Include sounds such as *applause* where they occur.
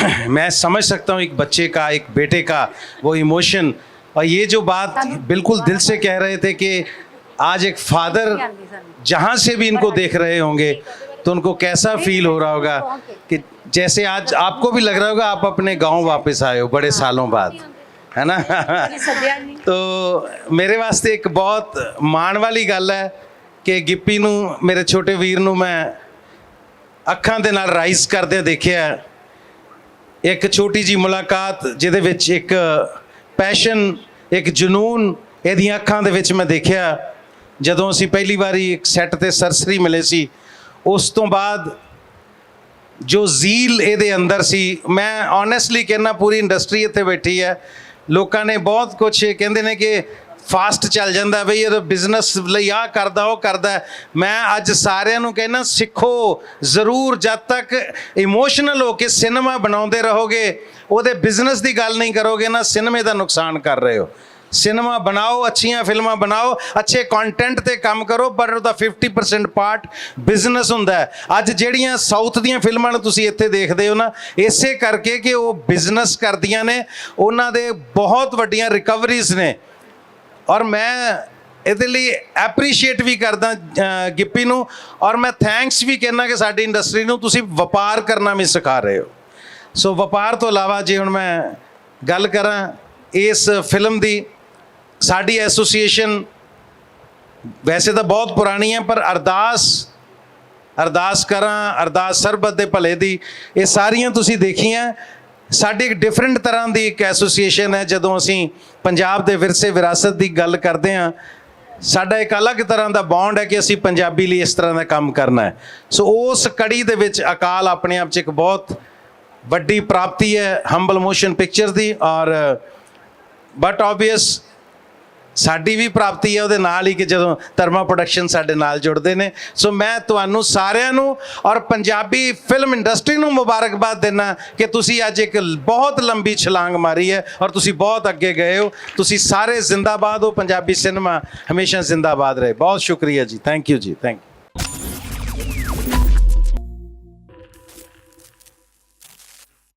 *clears throat* मैं समझ सकता हूँ एक बच्चे का एक बेटे का वो इमोशन और ये जो बात बिल्कुल दिल से कह रहे थे कि आज एक फादर जहाँ से भी इनको देख रहे होंगे तो उनको कैसा फील हो रहा होगा कि जैसे आज आपको भी लग रहा होगा आप अपने गांव वापस आए हो बड़े सालों बाद है ना *laughs* तो ਮੇਰੇ ਵਾਸਤੇ ਇੱਕ ਬਹੁਤ ਮਾਣ ਵਾਲੀ ਗੱਲ ਹੈ ਕਿ ਗਿੱਪੀ ਨੂੰ ਮੇਰੇ ਛੋਟੇ ਵੀਰ ਨੂੰ ਮੈਂ ਅੱਖਾਂ ਦੇ ਨਾਲ ਰਾਈਜ਼ ਕਰਦਿਆਂ ਦੇਖਿਆ ਹੈ। ਇੱਕ ਛੋਟੀ ਜੀ ਮੁਲਾਕਾਤ ਜਿਹਦੇ ਵਿੱਚ ਇੱਕ ਪੈਸ਼ਨ ਇੱਕ ਜਨੂਨ ਇਹਦੀਆਂ ਅੱਖਾਂ ਦੇ ਵਿੱਚ ਮੈਂ ਦੇਖਿਆ। ਜਦੋਂ ਅਸੀਂ ਪਹਿਲੀ ਵਾਰੀ ਇੱਕ ਸੈੱਟ ਤੇ ਸਰਸਰੀ ਮਿਲੇ ਸੀ, ਉਸ ਤੋਂ ਬਾਅਦ ਜੋ ਜ਼ੀਲ ਇਹਦੇ ਅੰਦਰ ਸੀ, ਮੈਂ ਓਨੈਸਟਲੀ ਕਹਿੰਨਾ ਪੂਰੀ ਇੰਡਸਟਰੀ ਇੱਥੇ ਬੈਠੀ ਹੈ। ਲੋਕਾਂ ਨੇ ਬਹੁਤ ਕੁਝ ਕਹਿੰਦੇ ਨੇ ਕਿ ਫਾਸਟ ਚੱਲ ਜਾਂਦਾ ਬਈ ਇਹ ਬਿਜ਼ਨਸ ਲਈ ਆ ਕਰਦਾ, ਉਹ ਕਰਦਾ ਮੈਂ ਅੱਜ ਸਾਰਿਆਂ ਨੂੰ ਕਹਿੰਨਾ ਸਿੱਖੋ, ਜ਼ਰੂਰ ਜਦ ਤੱਕ ਇਮੋਸ਼ਨਲ ਹੋ ਕੇ ਸਿਨੇਮਾ ਬਣਾਉਂਦੇ ਰਹੋਗੇ, ਉਹਦੇ ਬਿਜ਼ਨਸ ਦੀ ਗੱਲ ਨਹੀਂ ਕਰੋਗੇ ਨਾ ਸਿਨੇਮੇ ਦਾ ਨੁਕਸਾਨ ਕਰ ਰਹੇ ਹੋ। ਸਿਨੇਮਾ ਬਣਾਓ, ਅੱਛੀਆਂ ਫਿਲਮਾਂ ਬਣਾਓ, ਅੱਛੇ ਕੰਟੈਂਟ ਤੇ ਕੰਮ ਕਰੋ, ਪਰ ਉਹਦਾ 50% ਪਾਰਟ ਬਿਜ਼ਨਸ ਹੁੰਦਾ ਅੱਜ ਜਿਹੜੀਆਂ ਸਾਊਥ ਦੀਆਂ ਫਿਲਮਾਂ ਨੂੰ ਤੁਸੀਂ ਇੱਥੇ ਦੇਖਦੇ ਹੋ ਨਾ, ਇਸੇ ਕਰਕੇ ਕਿ ਉਹ ਬਿਜ਼ਨਸ ਕਰਦੀਆਂ ਨੇ, ਉਹਨਾਂ ਦੇ ਬਹੁਤ ਵੱਡੀਆਂ ਰਿਕਵਰੀਜ਼ ਨੇ। ਔਰ ਮੈਂ ਇਹਦੇ ਲਈ ਐਪਰੀਸ਼ੀਏਟ ਵੀ ਕਰਦਾ ਗਿੱਪੀ ਨੂੰ, ਔਰ ਮੈਂ ਥੈਂਕਸ ਵੀ ਕਹਿਣਾ ਕਿ ਸਾਡੀ ਇੰਡਸਟਰੀ ਨੂੰ ਤੁਸੀਂ ਵਪਾਰ ਕਰਨਾ ਵੀ ਸਿਖਾ ਰਹੇ ਹੋ। ਸੋ ਵਪਾਰ ਤੋਂ ਇਲਾਵਾ ਜੇ ਹੁਣ ਮੈਂ ਗੱਲ ਕਰਾਂ ਇਸ ਫਿਲਮ ਦੀ, ਸਾਡੀ ਐਸੋਸੀਏਸ਼ਨ ਵੈਸੇ ਤਾਂ ਬਹੁਤ ਪੁਰਾਣੀ ਹੈ, ਪਰ ਅਰਦਾਸ ਅਰਦਾਸ ਕਰਾਂ, ਅਰਦਾਸ ਸਰਬਤ ਦੇ ਭਲੇ ਦੀ, ਇਹ ਸਾਰੀਆਂ ਤੁਸੀਂ ਦੇਖੀਆਂ। ਸਾਡੀ ਇੱਕ ਡਿਫਰੈਂਟ ਤਰ੍ਹਾਂ ਦੀ ਇੱਕ ਐਸੋਸੀਏਸ਼ਨ ਹੈ, ਜਦੋਂ ਅਸੀਂ ਪੰਜਾਬ ਦੇ ਵਿਰਸੇ ਵਿਰਾਸਤ ਦੀ ਗੱਲ ਕਰਦੇ ਹਾਂ, ਸਾਡਾ ਇੱਕ ਅਲੱਗ ਤਰ੍ਹਾਂ ਦਾ ਬੌਂਡ ਹੈ ਕਿ ਅਸੀਂ ਪੰਜਾਬੀ ਲਈ ਇਸ ਤਰ੍ਹਾਂ ਦਾ ਕੰਮ ਕਰਨਾ ਹੈ। ਸੋ ਉਸ ਕੜੀ ਦੇ ਵਿੱਚ ਅਕਾਲ ਆਪਣੇ ਆਪ 'ਚ ਇੱਕ ਬਹੁਤ ਵੱਡੀ ਪ੍ਰਾਪਤੀ ਹੈ ਹੰਬਲ ਮੋਸ਼ਨ ਪਿਕਚਰ ਦੀ ਔਰ ਬਟ ਆਬਵੀਅਸ ਸਾਡੀ ਵੀ ਪ੍ਰਾਪਤੀ ਹੈ, ਉਹਦੇ ਨਾਲ ਹੀ ਕਿ ਜਦੋਂ ਧਰਮਾ ਪ੍ਰੋਡਕਸ਼ਨ ਸਾਡੇ ਨਾਲ ਜੁੜਦੇ ਨੇ। ਸੋ ਮੈਂ ਤੁਹਾਨੂੰ ਸਾਰਿਆਂ ਨੂੰ ਔਰ ਪੰਜਾਬੀ ਫਿਲਮ ਇੰਡਸਟਰੀ ਨੂੰ ਮੁਬਾਰਕਬਾਦ ਦਿੰਦਾ ਕਿ ਤੁਸੀਂ ਅੱਜ ਇੱਕ ਬਹੁਤ ਲੰਬੀ ਛਲਾਂਗ ਮਾਰੀ ਹੈ ਔਰ ਤੁਸੀਂ ਬਹੁਤ ਅੱਗੇ ਗਏ ਹੋ। ਤੁਸੀਂ ਸਾਰੇ ਜ਼ਿੰਦਾਬਾਦ ਹੋ, ਪੰਜਾਬੀ ਸਿਨੇਮਾ ਹਮੇਸ਼ਾ ਜ਼ਿੰਦਾਬਾਦ ਰਹੇ। ਬਹੁਤ ਸ਼ੁਕਰੀਆ ਜੀ। ਥੈਂਕ ਯੂ ਜੀ ਥੈਂਕ